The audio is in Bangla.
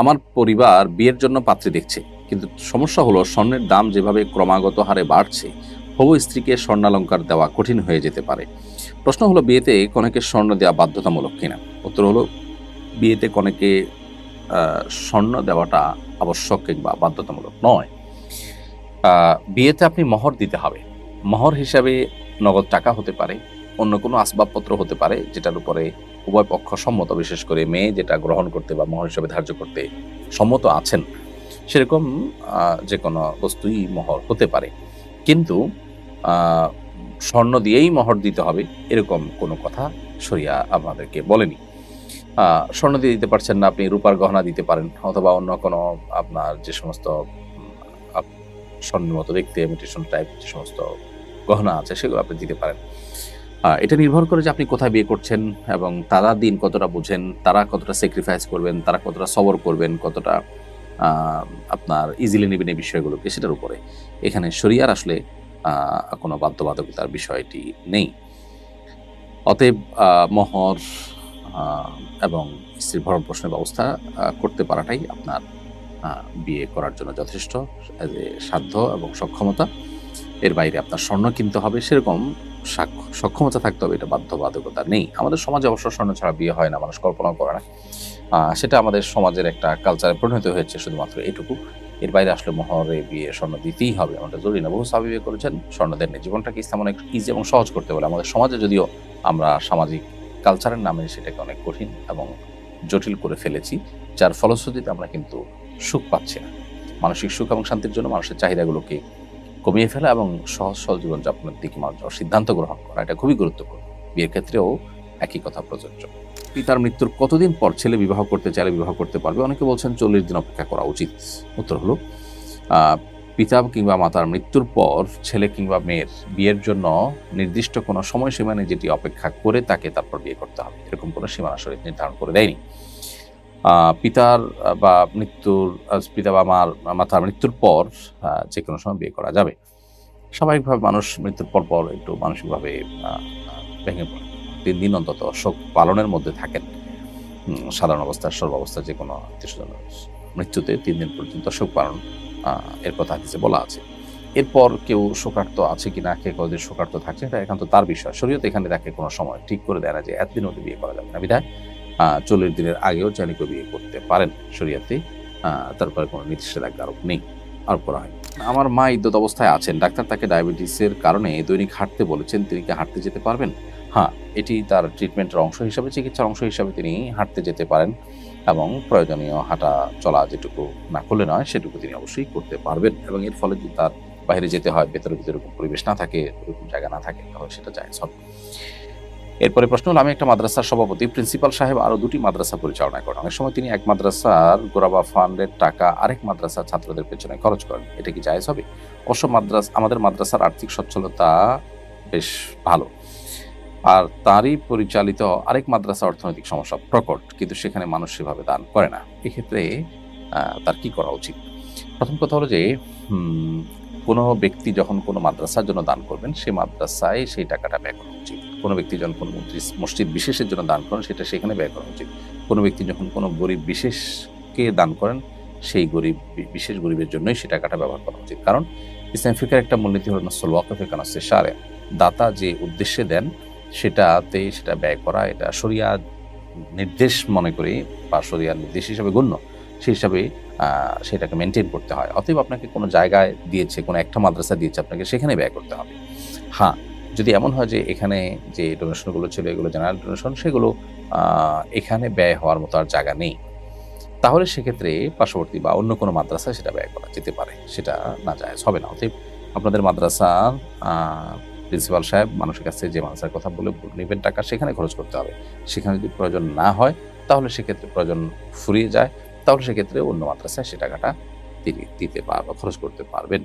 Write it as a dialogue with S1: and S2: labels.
S1: আমার পরিবার বিয়ের জন্য পাত্রী দেখছে, কিন্তু সমস্যা হলো স্বর্ণের দাম যেভাবে ক্রমাগত হারে বাড়ছে, হবু স্ত্রীকে স্বর্ণালঙ্কার দেওয়া কঠিন হয়ে যেতে পারে। প্রশ্ন হলো বিয়েতে কনেকে স্বর্ণ দেওয়া বাধ্যতামূলক কিনা? উত্তর হলো বিয়েতে কনেকে স্বর্ণ দেওয়াটা আবশ্যক কিংবা বাধ্যতামূলক নয়। বিয়েতে আপনি মহর দিতে হবে। মহর হিসাবে নগদ টাকা হতে পারে, অন্য কোনো আসবাবপত্র হতে পারে, যেটার উপরে উভয় পক্ষ সম্মত, বিশেষ করে মেয়ে যেটা গ্রহণ করতে বা মহর হিসাবে ধার্য করতে সম্মত আছেন। সেরকম যে কোনো বস্তুই মহর হতে পারে। কিন্তু স্বর্ণ দিয়েই মহর দিতে হবে, এরকম কোনো কথা সরিয়া আপনাদেরকে বলেনি। স্বর্ণ দিয়ে দিতে পারছেন না, আপনি রূপার গহনা দিতে পারেন, অথবা অন্য কোনো আপনার যে সমস্ত স্বর্ণের মতো দেখতে ইমিটেশন টাইপ যে সমস্ত গহনা আছে, সেগুলো আপনি দিতে পারেন। এটা নির্ভর করে যে আপনি কোথায় বিয়ে করছেন এবং তারা দিন কতটা বুঝেন, তারা কতটা স্যাক্রিফাইস করবেন, তারা কতটা সবর করবেন, কতটা আপনার ইজিলি নেবেন এই বিষয়গুলোকে, সেটার উপরে। এখানে শরিয়ার আসলে কোনো বাধ্যবাধকতার বিষয়টি নেই। অতএব মহর এবং স্ত্রীর ভরণ পোষণের ব্যবস্থা করতে পারাটাই আপনার বিয়ে করার জন্য যথেষ্ট সাধ্য এবং সক্ষমতা। এর বাইরে আপনার স্বর্ণ কিনতে হবে, সেরকম সক্ষমতা থাকতে হবে, এটা বাধ্যবাধকতা নেই। আমাদের সমাজে অবশ্য স্বর্ণ ছাড়া বিয়ে হয় না, মানুষ কল্পনা করে না। সেটা আমাদের সমাজের একটা কালচারে পরিণত হয়েছে, শুধুমাত্র এইটুকু এর বাইরে আসলে মহরে বিয়ে স্বর্ণ দিতেই হবে, আমাদের জরুরি না। বহু বিয়ে করেছেন স্বর্ণ দেননি জীবনটাকে ইসলাম অনেক ইজি এবং সহজ করতে বলে। আমাদের সমাজে যদিও আমরা সামাজিক কালচারের নামে সেটাকে অনেক কঠিন এবং জটিল করে ফেলেছি, যার ফলশ্রুতিতে আমরা কিন্তু সুখ পাচ্ছি না। মানসিক সুখ এবং শান্তির জন্য মানুষের চাহিদাগুলোকে কমিয়ে ফেলা এবং সহজ সহজ জীবনযাপনের দিকে মানুষ সিদ্ধান্ত গ্রহণ করা, এটা খুবই গুরুত্বপূর্ণ। বিয়ের ক্ষেত্রেও একই কথা প্রযোজ্য। পিতার মৃত্যুর কতদিন পর ছেলে বিবাহ করতে চাইলে বিবাহ করতে পারবে? অনেকে বলছেন চল্লিশ দিন অপেক্ষা করা উচিত। উত্তর হলো পিতা কিংবা মাতার মৃত্যুর পর ছেলে কিংবা মেয়ের বিয়ের জন্য নির্দিষ্ট কোনো সময়সীমা নেই যেটি অপেক্ষা করে তাকে তারপর বিয়ে করতে হবে। এরকম কোনো সীমানা শরীর নির্ধারণ করে দেয়নি। পিতার বা মৃত্যুর পিতা বা মার, মাতার মৃত্যুর পর যে কোনো সময় বিয়ে করা যাবে। স্বাভাবিকভাবে মানুষ মৃত্যুর পর পর একটু মানসিকভাবে ভেঙে পড়ে। তিন দিন অন্তত শোক পালনের মধ্যে থাকেন। সাধারণ অবস্থা সর্বাবস্থা যে কোনো আত্মীয় মৃত্যুতে তিন দিন পর্যন্ত শোক পালন এর কথা হাদিসে বলা আছে। এরপর কেউ শোকার্ত আছে কি না, কে কদিন শোকার্ত থাকছে, এটা একান্ত তার বিষয়। শরীয়ত এখানে তাকে কোনো সময় ঠিক করে দেয় না যে এতদিন মধ্যে বিয়ে করা যাবে না। বিধায় চল্লিশ দিনের আগেও চাইলে বিয়ে করতে পারেন। শরিয়াতে তারপরে কোনো নিষেধাজ্ঞা আরোপ নেই আরোপ করা হয় আমার মা ইদ্যত অবস্থায় আছেন। ডাক্তার তাকে ডায়াবেটিসের কারণে দৈনিক হাঁটতে বলেছেন, তিনি কি হাঁটতে যেতে পারবেন? হ্যাঁ এটি তার ট্রিটমেন্টের অংশ হিসাবে, চিকিৎসার অংশ হিসাবে তিনি হাঁটতে যেতে পারেন এবং প্রয়োজনীয় হাঁটা চলা যেটুকু না করলে নয়, সেটুকু তিনি অবশ্যই করতে পারবেন এবং এর ফলে যদি তার বাইরে যেতে হয় ভেতরে ভিতরে পরিবেশ না থাকে, এরকম জায়গা না থাকে, তাহলে সেটা যায় হবে। এরপরে প্রশ্ন হলো, আমি একটা মাদ্রাসার সভাপতি, প্রিন্সিপাল সাহেব আরও দুটি মাদ্রাসা পরিচালনা করেন। অনেক সময় তিনি এক মাদ্রাসার গোরাবা ফান্ডের টাকা, আরেক মাদ্রাসার ছাত্রদের পেছনে খরচ করেন। এটা কি জায়েজ হবে? অবশ্য মাদ্রাস, আমাদের মাদ্রাসার আর্থিক সচ্ছলতা বেশ ভালো। আর তারই পরিচালিত আরেক মাদ্রাসা অর্থনৈতিক সমস্যা প্রকট, কিন্তু সেখানে মানুষ সেভাবে দান করে না। এক্ষেত্রে তার কি করা উচিত? প্রথম কথা হলো যে কোনো ব্যক্তি যখন কোনো মাদ্রাসার জন্য দান করবেন সেই মাদ্রাসায় সেই টাকাটা ব্যয় করা উচিত। কোনো ব্যক্তি যখন কোনো মসজিদ- বিশেষের জন্য দান করেন, সেটা সেখানে ব্যয় করা উচিত। কোনো ব্যক্তি যখন কোনো গরিব বিশেষকে দান করেন, সেই গরিব বিশেষ গরিবের জন্যই সেই টাকাটা ব্যবহার করা উচিত। কারণ ইসলাম ফিকার একটা মূলনীতি হল নসল ওয়াকফে কানাসে সারে দাতা যে উদ্দেশ্যে দেন, সেটাতে সেটা ব্যয় করা, এটা শরিয়া নির্দেশ মনে করি, বা শরিয়ার নির্দেশ হিসাবে গণ্য। সেই হিসাবে সেটাকে মেনটেন করতে হয়। অতএব আপনাকে কোনো জায়গায় দিয়েছে, কোনো একটা মাদ্রাসা দিয়েছে আপনাকে, সেখানে ব্যয় করতে হবে। হ্যাঁ যদি এমন হয় যে এখানে যে ডোনেশনগুলো ছিল, এগুলো জেনারেল ডোনেশন সেগুলো এখানে ব্যয় হওয়ার মতো আর জায়গা নেই। তাহলে সেক্ষেত্রে পার্শ্ববর্তী বা অন্য কোনো মাদ্রাসায় সেটা ব্যয় করা যেতে পারে। সেটা না যায় হবে না। অতএব আপনাদের মাদ্রাসার প্রিন্সিপাল সাহেব, মানুষের কাছে যে মাদ্রাসার কথা বলে নেবেন টাকা, সেখানে খরচ করতে হবে। সেখানে যদি প্রয়োজন না হয়, তাহলে সেক্ষেত্রে প্রয়োজন ফুরিয়ে যায়। তাহলে সেক্ষেত্রে অন্য মাদ্রাসায় সে টাকাটা তিনি দিতে পারবে খরচ করতে পারবেন।